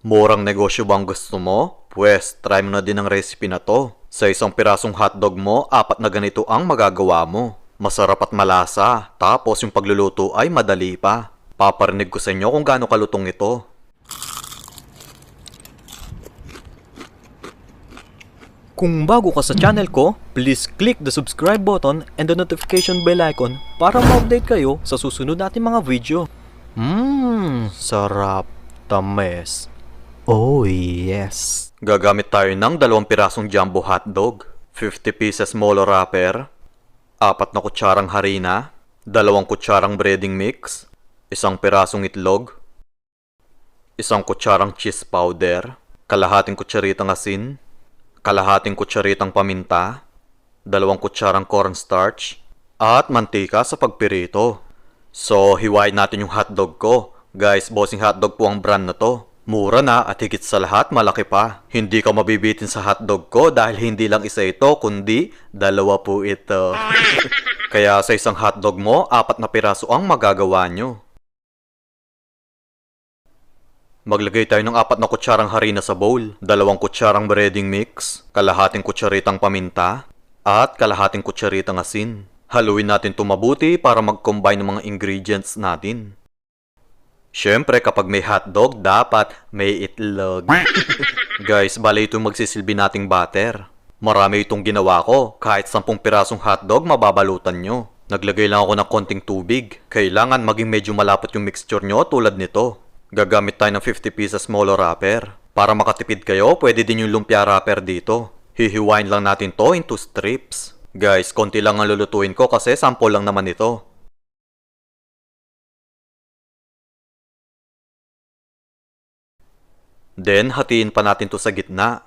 Murang negosyo bang gusto mo? Pwes, try mo na din ang recipe na to. Sa isang pirasong hotdog mo, apat na ganito ang magagawa mo. Masarap at malasa, tapos yung pagluluto ay madali pa. Paparinig ko sa inyo kung gaano kalutong ito. Kung bago ka sa channel ko, please click the subscribe button and the notification bell icon para ma-update kayo sa susunod nating mga video. Mmm, sarap. Tames. Oh yes. Gagamit tayo ng dalawang pirasong jumbo hotdog, 50 pieces molo wrapper, apat na kutsarang harina, dalawang kutsarang breading mix, isang pirasong itlog, isang kutsarang cheese powder, kalahating kutsaritang asin, kalahating kutsaritang paminta, dalawang kutsarang cornstarch, at mantika sa pagpirito. So, hiwain natin yung hotdog ko. Guys, bossing hotdog po ang brand na to. Mura na at higit sa lahat malaki pa. Hindi ka mabibitin sa hotdog ko dahil hindi lang isa ito kundi dalawa po ito. Kaya sa isang hotdog mo, apat na piraso ang magagawa nyo. Maglagay tayo ng apat na kutsarang harina sa bowl, dalawang kutsarang breading mix, kalahating kutsaritang paminta, at kalahating kutsaritang asin. Haluin natin ito mabuti para mag-combine ng mga ingredients natin. Siyempre, kapag may hotdog, dapat may itlog. Guys, bale ito yung magsisilbi nating batter. Marami itong ginawa ko. Kahit 10 pirasong hotdog, mababalutan nyo. Naglagay lang ako ng konting tubig. Kailangan maging medyo malapot yung mixture nyo tulad nito. Gagamit tayo ng 50 pieces molo wrapper. Para makatipid kayo, pwede din yung lumpia wrapper dito. Hihiwain lang natin to into strips. Guys, konti lang ang lulutuin ko kasi sample lang naman ito. Then, hatiin pa natin to sa gitna.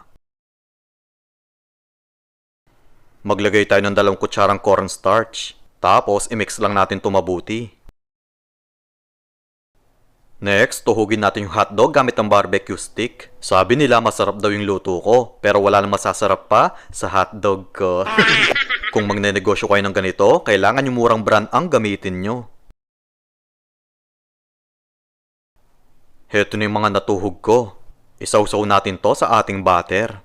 Maglagay tayo ng dalawang kutsarang cornstarch. Tapos, imix lang natin to mabuti. Next, tuhugin natin yung hotdog gamit ang barbecue stick. Sabi nila masarap daw yung luto ko, pero wala nang masasarap pa sa hotdog ko. Kung magnenegosyo kayo ng ganito, kailangan yung murang brand ang gamitin nyo. Heto na yung mga natuhog ko. Isawsaw natin to sa ating batter.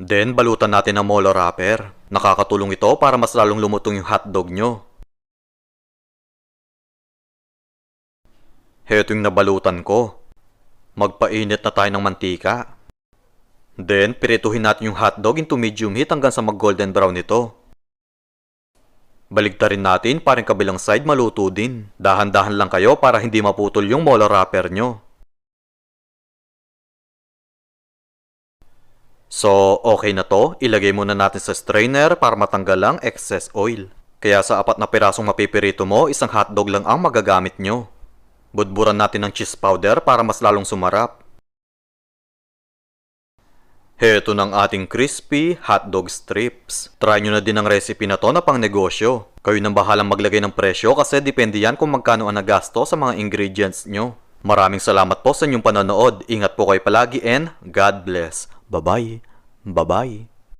Then, balutan natin ng molo wrapper. Nakakatulong ito para mas lalong lumutong yung hotdog nyo. Heto yung nabalutan ko. Magpainit na tayo ng mantika. Then, pirituhin natin yung hotdog into medium heat hanggang sa mag-golden brown ito. Baligtarin natin para yung kabilang side maluto din. Dahan-dahan lang kayo para hindi maputol yung molo wrapper nyo. So, okay na to. Ilagay muna natin sa strainer para matanggal ang excess oil. Kaya sa apat na pirasong mapipirito mo, isang hotdog lang ang magagamit nyo. Budburan natin ng cheese powder para mas lalong sumarap. Heto ng ating crispy hotdog strips. Try nyo na din ang recipe na to na pang negosyo. Kayo nang bahalang maglagay ng presyo kasi depende yan kung magkano ang nagasto sa mga ingredients nyo. Maraming salamat po sa inyong panonood. Ingat po kayo palagi and God bless. Bye-bye. Bye-bye.